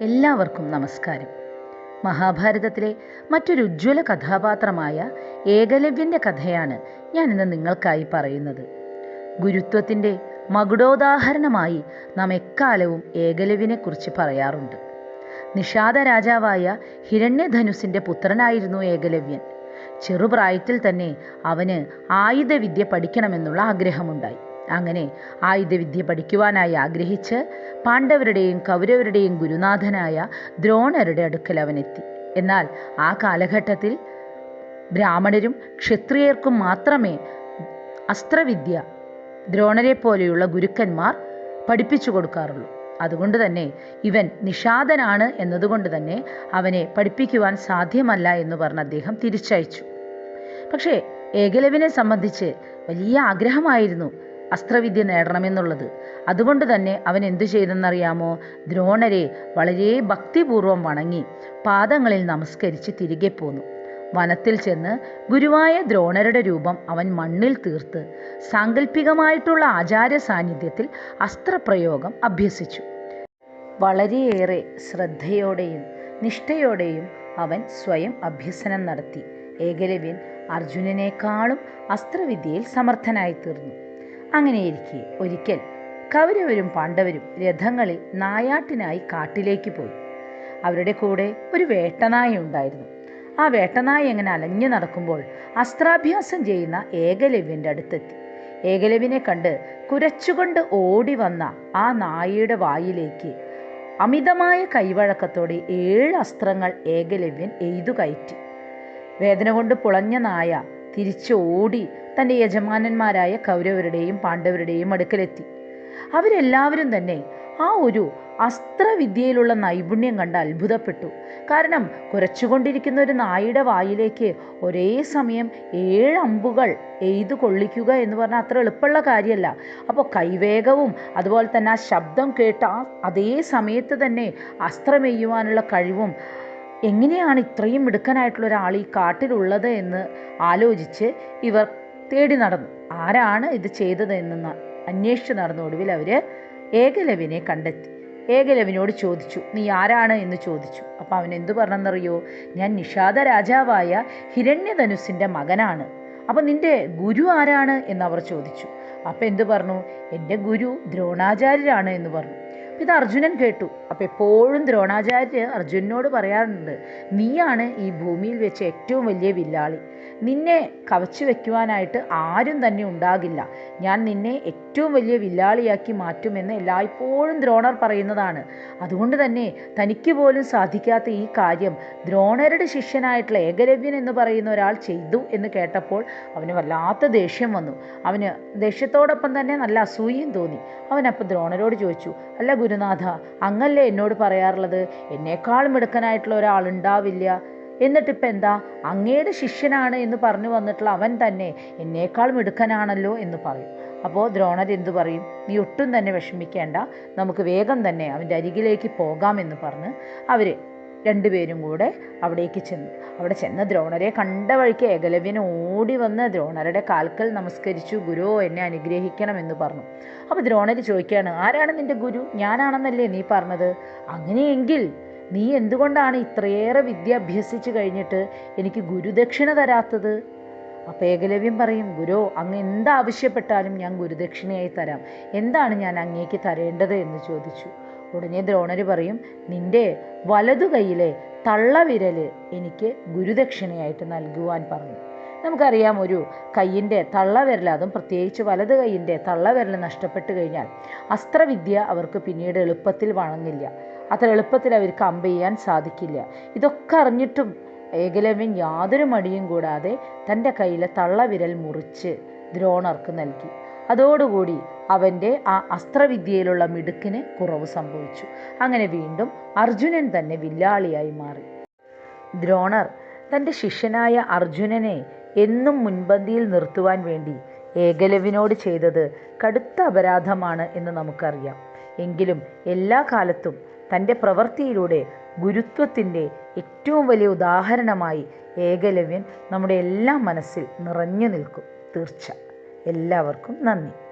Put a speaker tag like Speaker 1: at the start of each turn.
Speaker 1: എല്ലാവർക്കും നമസ്കാരം. മഹാഭാരതത്തിലെ മറ്റൊരു ഉജ്ജ്വല കഥാപാത്രമായ ഏകലവ്യന്റെ കഥയാണ് ഞാനിന്ന് നിങ്ങൾക്കായി പറയുന്നത്. ഗുരുത്വത്തിന്റെ മകുടോദാഹരണമായി നാം എക്കാലവും ഏകലവ്യനെക്കുറിച്ച് പറയാറുണ്ട്. നിഷാദ രാജാവായ ഹിരണ്യധനുസിന്റെ പുത്രനായിരുന്നു ഏകലവ്യൻ. ചെറുപ്രായത്തിൽ തന്നെ അവന് ആയുധവിദ്യ പഠിക്കണമെന്നുള്ള ആഗ്രഹമുണ്ടായി. അങ്ങനെ ആയുധവിദ്യ പഠിക്കുവാനായി ആഗ്രഹിച്ച് പാണ്ഡവരുടെയും കൗരവരുടെയും ഗുരുനാഥനായ ദ്രോണരുടെ അടുക്കൽ അവനെത്തി. എന്നാൽ ആ കാലഘട്ടത്തിൽ ബ്രാഹ്മണരും ക്ഷത്രിയർക്കും മാത്രമേ അസ്ത്രവിദ്യ ദ്രോണരെ പോലെയുള്ള ഗുരുക്കന്മാർ പഠിപ്പിച്ചു കൊടുക്കാറുള്ളൂ. അതുകൊണ്ട് തന്നെ ഇവൻ നിഷാദനാണ് എന്നതുകൊണ്ട് തന്നെ അവനെ പഠിപ്പിക്കുവാൻ സാധ്യമല്ല എന്ന് പറഞ്ഞ് അദ്ദേഹം തിരിച്ചയച്ചു. പക്ഷേ ഏകലവിനെ സംബന്ധിച്ച് വലിയ ആഗ്രഹമായിരുന്നു അസ്ത്രവിദ്യ നേടണമെന്നുള്ളത്. അതുകൊണ്ട് തന്നെ അവൻ എന്തു ചെയ്തെന്നറിയാമോ? ദ്രോണരെ വളരെ ഭക്തിപൂർവം വണങ്ങി പാദങ്ങളിൽ നമസ്കരിച്ച് തിരികെ പോന്നു. വനത്തിൽ ചെന്ന് ഗുരുവായ ദ്രോണരുടെ രൂപം അവൻ മണ്ണിൽ തീർത്ത് സാങ്കല്പികമായിട്ടുള്ള ആചാര സാന്നിധ്യത്തിൽ അസ്ത്രപ്രയോഗം അഭ്യസിച്ചു. വളരെയേറെ ശ്രദ്ധയോടെയും നിഷ്ഠയോടെയും അവൻ സ്വയം അഭ്യസനം നടത്തി. ഏകലവ്യൻ അർജുനനേക്കാളും അസ്ത്രവിദ്യയിൽ സമർത്ഥനായി തീർന്നു അങ്ങനെയിരിക്കെ ഒരിക്കൽ കൗരവരും പാണ്ഡവരും രഥങ്ങളിൽ നായാട്ടിനായി കാട്ടിലേക്ക് പോയി. അവരുടെ കൂടെ ഒരു വേട്ടനായ ഉണ്ടായിരുന്നു. ആ വേട്ടനായ എങ്ങനെ അലഞ്ഞു നടക്കുമ്പോൾ അസ്ത്രാഭ്യാസം ചെയ്യുന്ന ഏകലവ്യന്റെ അടുത്തെത്തി. ഏകലവ്യനെ കണ്ട് കുരച്ചുകൊണ്ട് ഓടി വന്ന ആ നായയുടെ വായിലേക്ക് അമിതമായ കൈവഴക്കത്തോടെ ഏഴ് അസ്ത്രങ്ങൾ ഏകലവ്യൻ എയ്തു കയറ്റി വേദന കൊണ്ട് പുളഞ്ഞ നായ തിരിച്ച് ഓടി തന്റെ യജമാനന്മാരായ കൗരവരുടെയും പാണ്ഡവരുടെയും അടുക്കലെത്തി. അവരെല്ലാവരും തന്നെ ആ ഒരു അസ്ത്രവിദ്യയിലുള്ള നൈപുണ്യം കണ്ട് അത്ഭുതപ്പെട്ടു. കാരണം കുറച്ചുകൊണ്ടിരിക്കുന്ന ഒരു നായുടെ വായിലേക്ക് ഒരേ സമയം ഏഴ് അമ്പുകൾ എയ്തു കൊള്ളിക്കുക എന്ന് പറഞ്ഞാൽ അത്ര എളുപ്പമുള്ള കാര്യമല്ല. അപ്പോൾ കൈവേഗവും അതുപോലെ തന്നെ ആ ശബ്ദം കേട്ട അതേ സമയത്ത് തന്നെ അസ്ത്രമെയ്യുവാനുള്ള കഴിവും എങ്ങനെയാണ് ഇത്രയും മിടുക്കനായിട്ടുള്ള ഒരാൾ ഈ കാട്ടിലുള്ളത് എന്ന് ആലോചിച്ച് ഇവർ തേടി നടന്നു. ആരാണ് ഇത് ചെയ്തത് അന്വേഷിച്ചു നടന്ന ഒടുവിൽ അവർ ഏകലവിനെ കണ്ടെത്തി. ഏകലവിനോട് ചോദിച്ചു നീ ആരാണ്? എന്ന് ചോദിച്ചു. അപ്പം അവൻ എന്തു പറഞ്ഞെന്നറിയോ? ഞാൻ നിഷാദ രാജാവായ ഹിരണ്യധനുസിന്റെ മകനാണ്. അപ്പം നിന്റെ ഗുരു ആരാണ്? എന്നവർ ചോദിച്ചു. അപ്പം എന്തു പറഞ്ഞു? എന്റെ ഗുരു ദ്രോണാചാര്യരാണ് എന്ന് പറഞ്ഞു. ഇത് അർജുനൻ കേട്ടു. അപ്പം എപ്പോഴും ദ്രോണാചാര്യ അർജുനനോട് പറയാറുണ്ട് നീയാണ് ഈ ഭൂമിയിൽ വെച്ച് ഏറ്റവും വലിയ വില്ലാളി. നിന്നെ കവച്ചു വയ്ക്കുവാനായിട്ട് ആരും തന്നെ ഉണ്ടാകില്ല. ഞാൻ നിന്നെ ഏറ്റവും വലിയ വില്ലാളിയാക്കി മാറ്റുമെന്ന് എല്ലായ്പ്പോഴും ദ്രോണർ പറയുന്നതാണ്. അതുകൊണ്ട് തന്നെ തനിക്ക് പോലും സാധിക്കാത്ത ഈ കാര്യം ദ്രോണരുടെ ശിഷ്യനായിട്ടുള്ള ഏകലവ്യൻ എന്ന് പറയുന്ന ഒരാൾ ചെയ്തു എന്ന് കേട്ടപ്പോൾ അവന് വല്ലാത്ത ദേഷ്യം വന്നു. അവന് ദേഷ്യത്തോടൊപ്പം തന്നെ നല്ല അസൂയയും തോന്നി. അവനപ്പോൾ ദ്രോണരോട് ചോദിച്ചു അല്ല ഗുരുനാഥ അങ്ങല്ലേ എന്നോട് പറയാറുള്ളത് എന്നേക്കാൾ മിടുക്കനായിട്ടുള്ള ഒരാളുണ്ടാവില്ല. എന്നിട്ട് എന്താ? അങ്ങയുടെ ശിഷ്യനാണ് എന്ന് പറഞ്ഞു വന്നിട്ടുള്ള അവൻ തന്നെ എന്നേക്കാൾ മിടുക്കനാണല്ലോ എന്ന് പറയും. അപ്പോൾ ദ്രോണർ എന്തു പറയും? നീ ഒട്ടും തന്നെ വിഷമിക്കേണ്ട. നമുക്ക് വേഗം തന്നെ അവന്റെ അരികിലേക്ക് പോകാമെന്ന് പറഞ്ഞ് അവർ രണ്ടുപേരും കൂടെ അവിടേക്ക് ചെന്നു. അവിടെ ചെന്ന ദ്രോണരെ കണ്ട വഴിക്ക് ഏകലവ്യൻ ഓടി വന്ന് ദ്രോണരുടെ കാൽക്കൽ നമസ്കരിച്ചു ഗുരു എന്നെ അനുഗ്രഹിക്കണം എന്ന് പറഞ്ഞു. അപ്പോൾ ദ്രോണർ ചോദിക്കുകയാണ് ആരാണ് നിന്റെ ഗുരു? ഞാനാണെന്നല്ലേ നീ പറഞ്ഞത്? അങ്ങനെയെങ്കിൽ നീ എന്തുകൊണ്ടാണ് ഇത്രയേറെ വിദ്യ അഭ്യസിച്ച് കഴിഞ്ഞിട്ട് എനിക്ക് ഗുരുദക്ഷിണ തരാത്തത്? അപ്പോൾ ഏകലവ്യം പറയും ഗുരു അങ്ങ് എന്താവശ്യപ്പെട്ടാലും ഞാൻ ഗുരുദക്ഷിണയായി തരാം. എന്താണ് ഞാൻ അങ്ങേക്ക് തരേണ്ടത്? എന്ന് ചോദിച്ചു. ഉടനെ ദ്രോണർ പറയും നിന്റെ വലതു കൈയിലെ തള്ളവിരൽ എനിക്ക് ഗുരുദക്ഷിണയായിട്ട് നൽകുവാൻ പറഞ്ഞു. നമുക്കറിയാം ഒരു കയ്യിന്റെ തള്ളവിരൽ അതും പ്രത്യേകിച്ച് വലത് കൈയിന്റെ തള്ളവിരൽ നഷ്ടപ്പെട്ടു കഴിഞ്ഞാൽ അസ്ത്രവിദ്യ അവർക്ക് പിന്നീട് എളുപ്പത്തിൽ വണങ്ങില്ല. അത്ര എളുപ്പത്തിൽ അവർക്ക് അമ്പ ചെയ്യാൻ സാധിക്കില്ല. ഇതൊക്കെ അറിഞ്ഞിട്ടും ഏകലവ്യൻ യാതൊരു മടിയും കൂടാതെ തന്റെ കയ്യിലെ തള്ളവിരൽ മുറിച്ച് ദ്രോണർക്ക് നൽകി. അതോടുകൂടി അവന്റെ ആ അസ്ത്രവിദ്യയിലുള്ള മിടുക്കിന് കുറവ് സംഭവിച്ചു. അങ്ങനെ വീണ്ടും അർജുനൻ തന്നെ വില്ലാളിയായി മാറി. ദ്രോണർ തന്റെ ശിഷ്യനായ അർജുനനെ എന്നും മുൻപന്തിയിൽ നിർത്തുവാൻ വേണ്ടി ഏകലവിനോട് ചെയ്തത് കടുത്ത അപരാധമാണ് എന്ന് നമുക്കറിയാം. എങ്കിലും എല്ലാ കാലത്തും തന്റെ പ്രവൃത്തിയിലൂടെ ഗുരുത്വത്തിന്റെ ഏറ്റവും വലിയ ഉദാഹരണമായി ഏകലവ്യൻ നമ്മുടെ എല്ലാ മനസ്സിൽ നിറഞ്ഞു നിൽക്കും. തീർച്ച. എല്ലാവർക്കും നന്ദി.